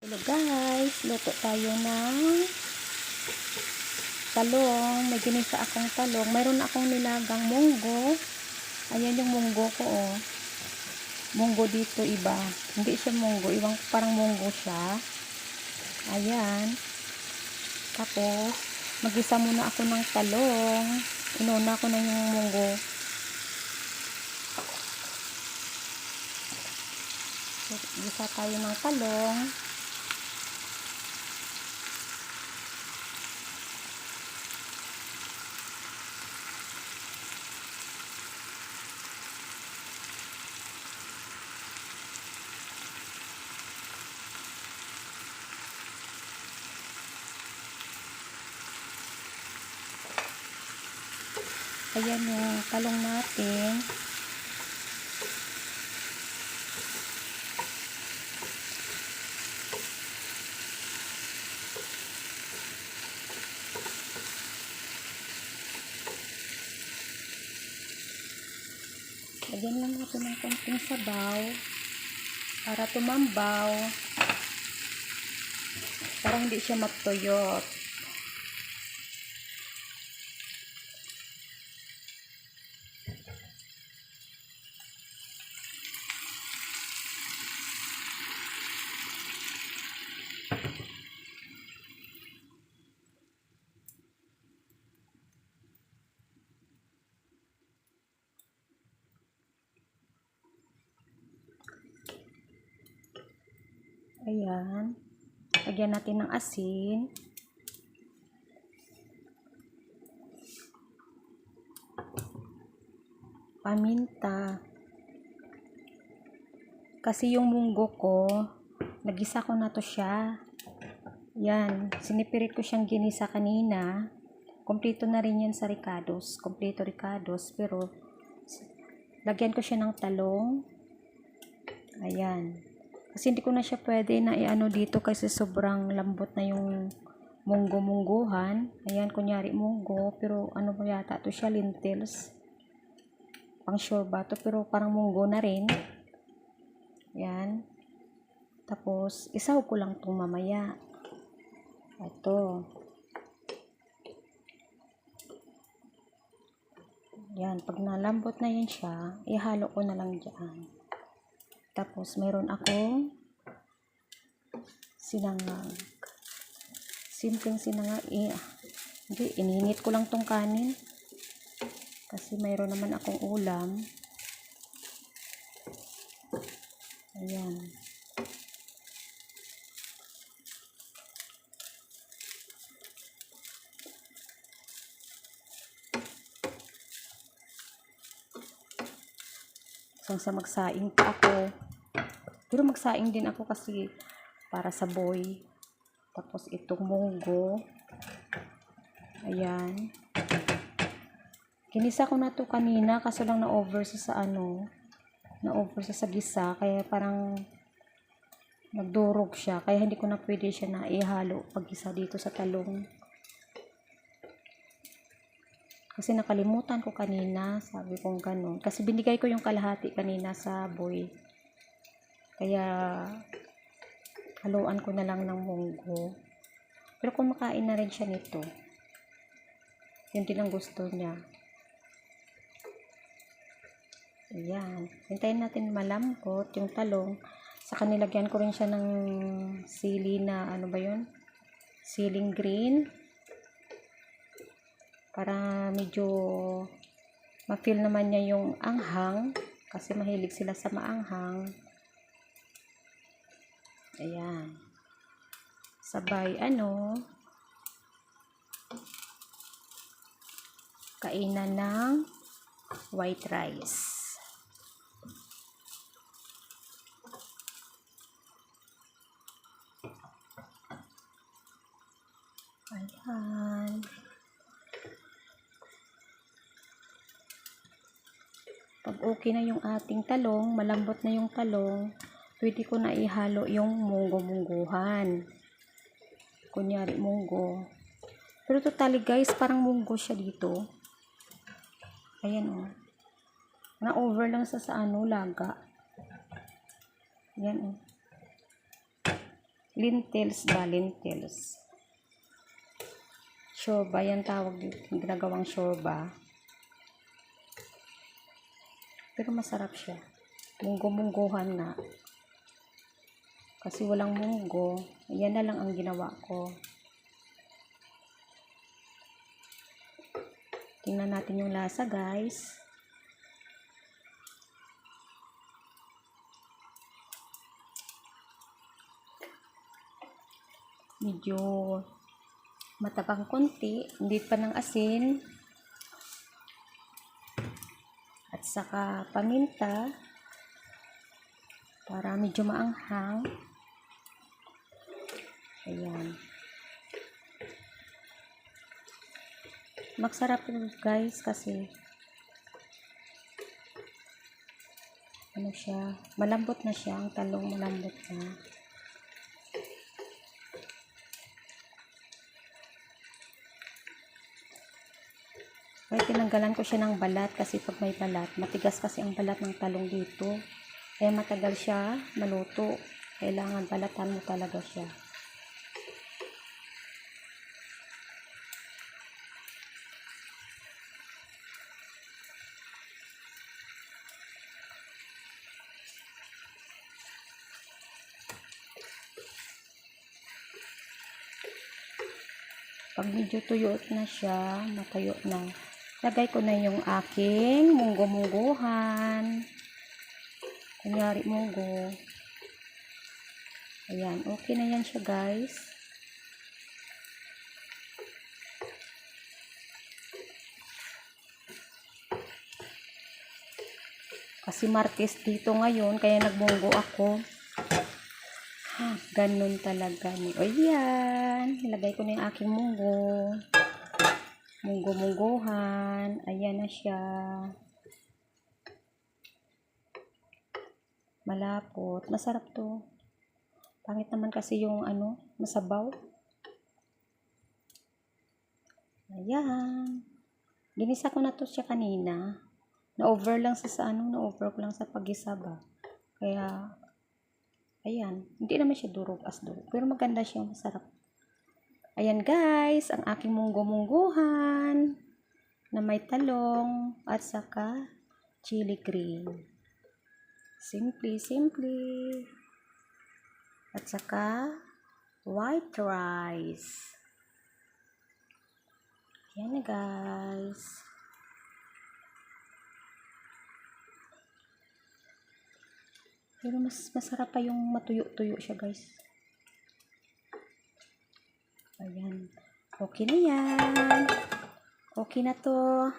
Hello guys, luto tayo ng talong. May ginisa akong talong. Mayroon akong nilagang munggo. Ayan yung munggo ko oh. Munggo dito iba. Hindi siya munggo, ibang parang munggo siya. Ayan. Tapos, magisa muna ako ng talong. Inuna ko na yung munggo. So, Gisa tayo ng talong. Ayan yung talong natin. Lagyan lang natin ng konting sabaw para tumambaw. Para hindi siya matuyot. Ayan. Lagyan natin ng asin. Paminta. Kasi yung munggo ko, nagisa ko na to siya. Yan. Sinipirit ko siyang ginisa kanina. Kompleto na rin yan sa ricados. Kompleto ricados. Pero, lagyan ko siya ng talong. Ayan. Kasi hindi ko na siya pwede na iano dito kasi sobrang lambot na yung munggo-mungguhan. Ayan, kunyari munggo. Pero ano ba yata to siya? Lentils. Pang sure ba to? Pero parang munggo na rin. Ayan. Tapos, isaw ko lang itong mamaya. Ito. Yan. Pag nalambot na yan siya, ihalo ko na lang dyan. Tapos, meron akong sinangag. Simpleng sinangag. Eh, hindi, ininit ko lang tong kanin. Kasi mayroon naman akong ulam. Ayan. So, sa magsaing pa ako. Pero magsaing din ako kasi para sa boy. Tapos itong munggo. Ayan. Kinisa ko na to kanina kaso lang na-over sa sa ano. Na-over sa sa gisa. Kaya parang nagdurog siya. Kaya hindi ko na pwede siya na ihalo pag isa dito sa talong. Kasi nakalimutan ko kanina, sabi kong ganun. Kasi binigay ko yung kalahati kanina sa boy. Kaya, haluan ko na lang ng munggo. Pero kumakain na rin siya nito. Yun din ang gusto niya. Ayan. Hintayin natin malambot yung talong. Saka nilagyan ko rin siya ng sili na, ano ba yun? Siling green para medyo ma-feel naman niya yung anghang kasi mahilig sila sa maanghang ayan. Sabay ano kainan ng white rice. Ayan. Pag okay na yung ating talong, malambot na yung talong, pwede ko na ihalo yung munggo-mungguhan. Kunyari munggo. Pero totally guys, parang munggo siya dito. Ayan o. Oh. Na-over lang sa sa ano, laga. Ayan o. Oh. lentils ba? Lentils. Shorba, yan tawag dito. Ginagawang shorba. Pero masarap siya. Munggo-mungguhan na. Kasi walang munggo. Yan na lang ang ginawa ko. Tingnan natin yung lasa, guys. Medyo matabang konti, hindi pa ng asin. At saka paminta para medyo maanghang. Ayan. Magsarap yun guys kasi ano siya, malambot na siya, ang talong malambot na. Kaya tinanggalan ko siya ng balat kasi pag may balat, matigas kasi ang balat ng talong dito. Kaya matagal siya maluto. Kailangan balatan mo talaga siya. Pag medyo tuyot na siya, matuyo na, lagay ko na yung aking munggo-mungguhan. Kunyari munggo. Ayan, okay na yan siya guys. Kasi martes dito ngayon, kaya nagbunggo ako. Ah, ganun talaga ni. O yan, ilagay ko na yung aking munggo. Munggo-mungguhan. Ayan na siya. Malapot. Masarap to. Pangit naman kasi yung ano, masabaw. Ayan. Ginisa ko na to siya kanina. Na-over lang sa, sa ano, na-over ko lang sa pag-isa ba. Kaya, ayan. Hindi naman siya durog as durog. Pero maganda siya, masarap. Ayan guys, ang aking munggo-mungguhan na may talong at saka chili green. Simply, simply. At saka white rice. Ayan na guys. Pero mas masarap pa yung matuyo-tuyo siya guys. Okay na yan. Okay na to.